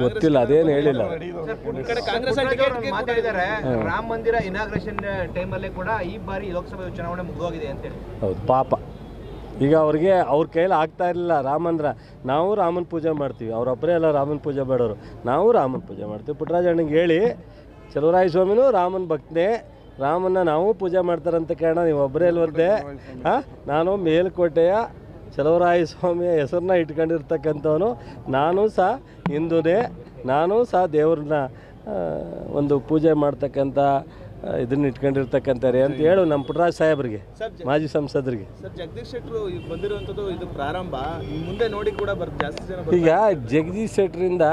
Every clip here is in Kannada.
ಗೊತ್ತಿಲ್ಲ ಅದೇನು ಹೇಳಿಲ್ಲ. ಈ ಕಡೆ ಕಾಂಗ್ರೆಸ್ ಟಿಕೆಟ್ ಮಾತಾಡಿದ್ದಾರೆ. ರಾಮ ಮಂದಿರ ಇನಾಗ್ರೇಷನ್ ಟೈಮಲ್ಲಿ ಕೂಡ ಈ ಬಾರಿ ಲೋಕಸಭೆ ಚುನಾವಣೆ ಮುಗಿದೋಗಿದೆ ಅಂತೇಳಿ ಹೌದು ಪಾಪ. ಈಗ ಅವ್ರಿಗೆ ಅವ್ರ ಕೈಲಿ ಆಗ್ತಾ ಇರಲಿಲ್ಲ ರಾಮಂದ್ರ ನಾವು ರಾಮನ ಪೂಜೆ ಮಾಡ್ತೀವಿ. ಅವ್ರೊಬ್ಬರೇ ಎಲ್ಲ ರಾಮನ ಪೂಜೆ ಮಾಡೋರು. ನಾವು ರಾಮನ ಪೂಜೆ ಮಾಡ್ತೀವಿ. ಪುಟ್ಟರಾಜ ಅಣ್ಣಂಗೆ ಹೇಳಿ ಚಲುವರಾಯ ಸ್ವಾಮಿನೂ ರಾಮನ ಭಕ್ತನೇ. ರಾಮನ್ನ ನಾವು ಪೂಜೆ ಮಾಡ್ತಾರಂತ ಕಾರಣ ನೀವು ಒಬ್ಬರೇ ಅಲ್ವರ್ದೆ ಹಾಂ? ನಾನು ಮೇಲ್ಕೋಟೆಯ ಚಲುವರಾಯ ಸ್ವಾಮಿಯ ಹೆಸರನ್ನ ಇಟ್ಕೊಂಡಿರ್ತಕ್ಕಂಥವನು. ನಾನು ಸಹ ಹಿಂದೂನೇ ನಾನು ಸಹ ದೇವ್ರನ್ನ ಒಂದು ಪೂಜೆ ಮಾಡ್ತಕ್ಕಂಥ ಇದನ್ನ ಇಟ್ಕೊಂಡಿರ್ತಕ್ಕಂಥವ್ರೆ ಅಂತ ಹೇಳು ನಮ್ಮ ಪುಟ್ಟರಾಜ್ ಸಾಹೇಬ್ರಿಗೆ ಮಾಜಿ ಸಂಸದರಿಗೆ. ಸರ್ ಜಗದೀಶ್ ಶೆಟ್ಟರು ಈಗ ಇದು ಪ್ರಾರಂಭ. ಮುಂದೆ ನೋಡಿ ಕೂಡ ಬರ್ತ ಜಾಸ್ತಿ ಜನ. ಈಗ ಜಗದೀಶ್ ಶೆಟ್ಟರಿಂದ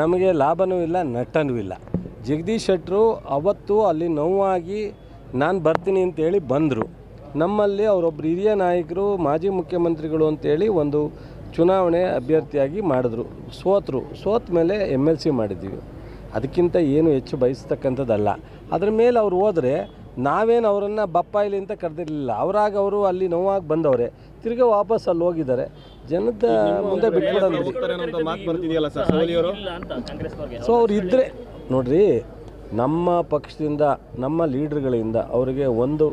ನಮಗೆ ಲಾಭನೂ ಇಲ್ಲ ನಟ್ಟನೂ ಇಲ್ಲ. ಜಗದೀಶ್ ಶೆಟ್ಟರು ಅವತ್ತು ಅಲ್ಲಿ ನೋವಾಗಿ ನಾನು ಬರ್ತೀನಿ ಅಂತೇಳಿ ಬಂದರು. ನಮ್ಮಲ್ಲಿ ಅವರೊಬ್ಬರು ಹಿರಿಯ ನಾಯಕರು ಮಾಜಿ ಮುಖ್ಯಮಂತ್ರಿಗಳು ಅಂತೇಳಿ ಒಂದು ಚುನಾವಣೆ ಅಭ್ಯರ್ಥಿಯಾಗಿ ಮಾಡಿದ್ರು. ಸೋತರು. ಸೋತ ಮೇಲೆ ಎಂ ಎಲ್ ಸಿ ಮಾಡಿದ್ದೀವಿ. ಅದಕ್ಕಿಂತ ಏನು ಹೆಚ್ಚು ಬಯಸ್ತಕ್ಕಂಥದ್ದಲ್ಲ. ಅದ್ರ ಮೇಲೆ ಅವ್ರು ಹೋದರೆ ನಾವೇನು ಅವರನ್ನು ಬಪ್ಪಾಯಿಲಿ ಅಂತ ಕರೆದಿರಲಿಲ್ಲ. ಅವರಾಗ ಅವರು ಅಲ್ಲಿ ನೋವಾಗಿ ಬಂದವರೆ. ತಿರ್ಗಾ ವಾಪಸ್ ಅಲ್ಲಿ ಹೋಗಿದ್ದಾರೆ. ಜನದ ಮುಂದೆ ಅವರು? ಸೊ ಅವ್ರು ಇದ್ದರೆ ನೋಡ್ರಿ ನಮ್ಮ ಪಕ್ಷದಿಂದ ನಮ್ಮ ಲೀಡ್ರ್ಗಳಿಂದ ಅವರಿಗೆ ಒಂದು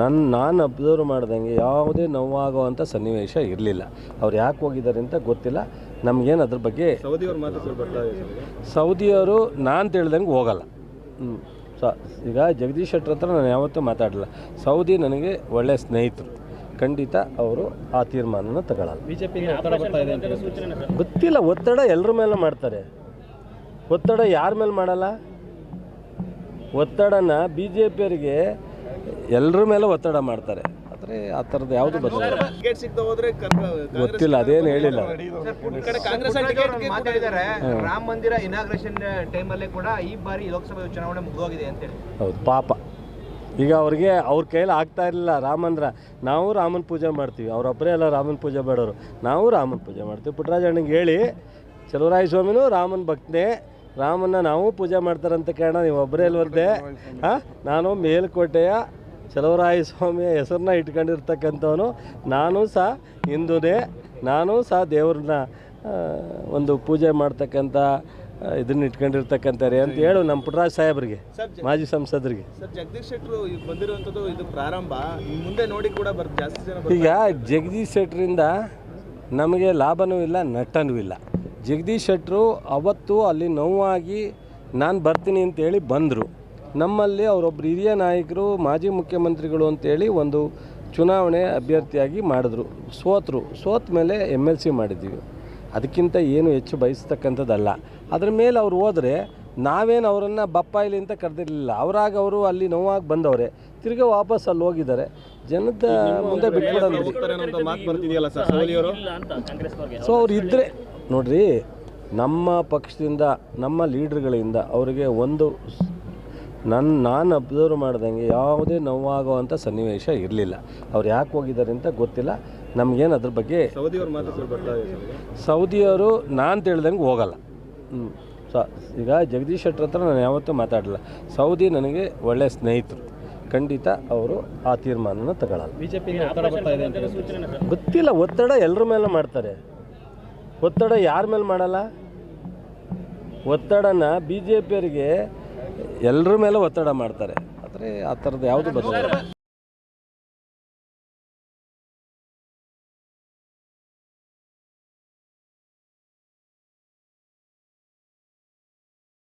ನನ್ನ ನಾನು ಅಬ್ಸರ್ವ್ ಮಾಡ್ದಂಗೆ ಯಾವುದೇ ನೋವಾಗುವಂಥ ಸನ್ನಿವೇಶ ಇರಲಿಲ್ಲ. ಅವ್ರು ಯಾಕೆ ಹೋಗಿದ್ದಾರೆ ಅಂತ ಗೊತ್ತಿಲ್ಲ. ನಮಗೇನು ಅದ್ರ ಬಗ್ಗೆ ಸೌದಿ ಅವ್ರ ಮಾತು ಸರ್ ಬರ್ತಾ ಇದೆ ಸೌದಿಯವರು ನಾನು ತಿಳಿದಂಗೆ ಹೋಗಲ್ಲ. ಹ್ಞೂ ಸ ಈಗ ಜಗದೀಶ್ ಶೆಟ್ಟರ್ ಹತ್ರ ನಾನು ಯಾವತ್ತೂ ಮಾತಾಡಲ್ಲ ಸೌದಿ ನನಗೆ ಒಳ್ಳೆಯ ಸ್ನೇಹಿತರು. ಖಂಡಿತ ಅವರು ಆ ತೀರ್ಮಾನನ ತಗೊಳ್ಳಲ್ಲ ಬಿಜೆಪಿ ಗೊತ್ತಿಲ್ಲ ಒತ್ತಡ ಎಲ್ಲರ ಮೇಲೆ ಮಾಡ್ತಾರೆ. ಒತ್ತಡ ಯಾರ ಮೇಲೆ ಮಾಡಲ್ಲ? ಒತ್ತಡನ ಬಿ ಜೆ ಪಿಯವರಿಗೆ ಎಲ್ಲರ ಮೇಲೆ ಒತ್ತಡ ಮಾಡ್ತಾರೆ. ಆದರೆ ಆ ಥರದ್ದು ಯಾವುದು ಬದಲಾವಣೆ ಗೊತ್ತಿಲ್ಲ ಅದೇನು ಹೇಳಿಲ್ಲ. ಕಡೆ ಕಾಂಗ್ರೆಸ್ ಟಿಕೆಟ್ ಮಾತಾಡಿದ್ದಾರೆ. ರಾಮ ಮಂದಿರ ಇನಾಗ್ರೇಷನ್ ಟೈಮಲ್ಲೇ ಕೂಡ ಈ ಬಾರಿ ಲೋಕಸಭೆ ಚುನಾವಣೆ ಮುಗಿದೋಗಿದೆ ಅಂತೇಳಿ ಹೌದು ಪಾಪ. ಈಗ ಅವ್ರಿಗೆ ಅವ್ರ ಕೈಲಿ ಆಗ್ತಾ ಇರಲಿಲ್ಲ. ರಾಮಂದ್ರ ನಾವು ರಾಮನ ಪೂಜೆ ಮಾಡ್ತೀವಿ. ಅವರೊಬ್ಬರೇ ಎಲ್ಲ ರಾಮನ ಪೂಜೆ ಮಾಡೋರು. ನಾವು ರಾಮನ ಪೂಜೆ ಮಾಡ್ತೀವಿ. ಪುಟ್ಟರಾಜ ಅಣ್ಣಗೆ ಹೇಳಿ ಚಲುವರಾಯ ಸ್ವಾಮಿನೂ ರಾಮನ ಭಕ್ತನೇ. ರಾಮನ ನಾವು ಪೂಜೆ ಮಾಡ್ತಾರಂತ ಕಾರಣ ನೀವು ಒಬ್ಬರೇ ಅಲ್ವರ್ದೆ ಹಾಂ ನಾನು ಮೇಲ್ಕೋಟೆಯ ಚಲುವರಾಯ ಸ್ವಾಮಿಯ ಹೆಸರನ್ನ ಇಟ್ಕೊಂಡಿರ್ತಕ್ಕಂಥವನು. ನಾನು ಸಹ ಹಿಂದೂನೇ ನಾನು ಸಹ ದೇವ್ರನ್ನ ಒಂದು ಪೂಜೆ ಮಾಡ್ತಕ್ಕಂಥ ಇದನ್ನ ಇಟ್ಕೊಂಡಿರ್ತಕ್ಕಂಥವ್ರೆ ಅಂತ ಹೇಳು ನಮ್ಮ ಪುಟ್ರಾಜ್ ಸಾಹೇಬ್ರಿಗೆ ಮಾಜಿ ಸಂಸದರಿಗೆ. ಸರ್ ಜಗದೀಶ್ ಶೆಟ್ಟರು ಈಗ ಇದು ಪ್ರಾರಂಭ. ಮುಂದೆ ನೋಡಿ ಕೂಡ ಜಾಸ್ತಿ ಜನ. ಈಗ ಜಗದೀಶ್ ಶೆಟ್ಟರಿಂದ ನಮಗೆ ಲಾಭನೂ ಇಲ್ಲ ನಟ್ಟನೂ ಇಲ್ಲ. ಜಗದೀಶ್ ಶೆಟ್ಟರು ಅವತ್ತು ಅಲ್ಲಿ ನೋವಾಗಿ ನಾನು ಬರ್ತೀನಿ ಅಂತೇಳಿ ಬಂದರು. ನಮ್ಮಲ್ಲಿ ಅವರೊಬ್ಬರು ಹಿರಿಯ ನಾಯಕರು ಮಾಜಿ ಮುಖ್ಯಮಂತ್ರಿಗಳು ಅಂತೇಳಿ ಒಂದು ಚುನಾವಣೆ ಅಭ್ಯರ್ಥಿಯಾಗಿ ಮಾಡಿದ್ರು. ಸೋತರು. ಸೋತ ಮೇಲೆ ಎಂ ಎಲ್ ಸಿ ಮಾಡಿದ್ದೀವಿ. ಅದಕ್ಕಿಂತ ಏನು ಹೆಚ್ಚು ಬಯಸ್ತಕ್ಕಂಥದ್ದಲ್ಲ. ಅದ್ರ ಮೇಲೆ ಅವ್ರು ಹೋದರೆ ನಾವೇನು ಅವರನ್ನು ಬಪ್ಪಾಯಿಲಿ ಅಂತ ಕರೆದಿರಲಿಲ್ಲ. ಅವರಾಗ ಅವರು ಅಲ್ಲಿ ನೋವಾಗಿ ಬಂದವರೇ. ತಿರ್ಗಿ ವಾಪಸ್ ಅಲ್ಲಿ ಹೋಗಿದ್ದಾರೆ. ಜನದ ಮುಂದೆ ಅವರು? ಸೊ ಅವ್ರು ಇದ್ದರೆ ನೋಡ್ರಿ ನಮ್ಮ ಪಕ್ಷದಿಂದ ನಮ್ಮ ಲೀಡ್ರ್ಗಳಿಂದ ಅವರಿಗೆ ಒಂದು ನನ್ನ ನಾನು ಅಬ್ಸರ್ವ್ ಮಾಡ್ದಂಗೆ ಯಾವುದೇ ನೋವಾಗುವಂಥ ಸನ್ನಿವೇಶ ಇರಲಿಲ್ಲ. ಅವ್ರು ಯಾಕೆ ಹೋಗಿದ್ದಾರೆ ಅಂತ ಗೊತ್ತಿಲ್ಲ. ನಮಗೇನು ಅದ್ರ ಬಗ್ಗೆ ಸೌದಿಯವರು ನಾನು ತಿಳಿದಂಗೆ ಹೋಗಲ್ಲ. ಹ್ಞೂ ಸ ಈಗ ಜಗದೀಶ್ ಶೆಟ್ಟರ್ ಹತ್ರ ನಾನು ಯಾವತ್ತೂ ಮಾತಾಡಲ್ಲ ಸೌದಿ ನನಗೆ ಒಳ್ಳೆಯ ಸ್ನೇಹಿತರು. ಖಂಡಿತ ಅವರು ಆ ತೀರ್ಮಾನನ ತಗೊಳ್ಳಲ್ಲ ಬಿಜೆಪಿ ಗೊತ್ತಿಲ್ಲ ಒತ್ತಡ ಎಲ್ಲರ ಮೇಲೆ ಮಾಡ್ತಾರೆ. ಒತ್ತಡ ಯಾರ ಮೇಲೆ ಮಾಡಲ್ಲ? ಒತ್ತಡನ ಬಿ ಜೆ ಪಿಯವರಿಗೆ ಎಲ್ಲರ ಮೇಲೆ ಒತ್ತಡ ಮಾಡ್ತಾರೆ. ಆದರೆ ಆ ಥರದ್ದು ಯಾವುದು ಬದಲಾಗ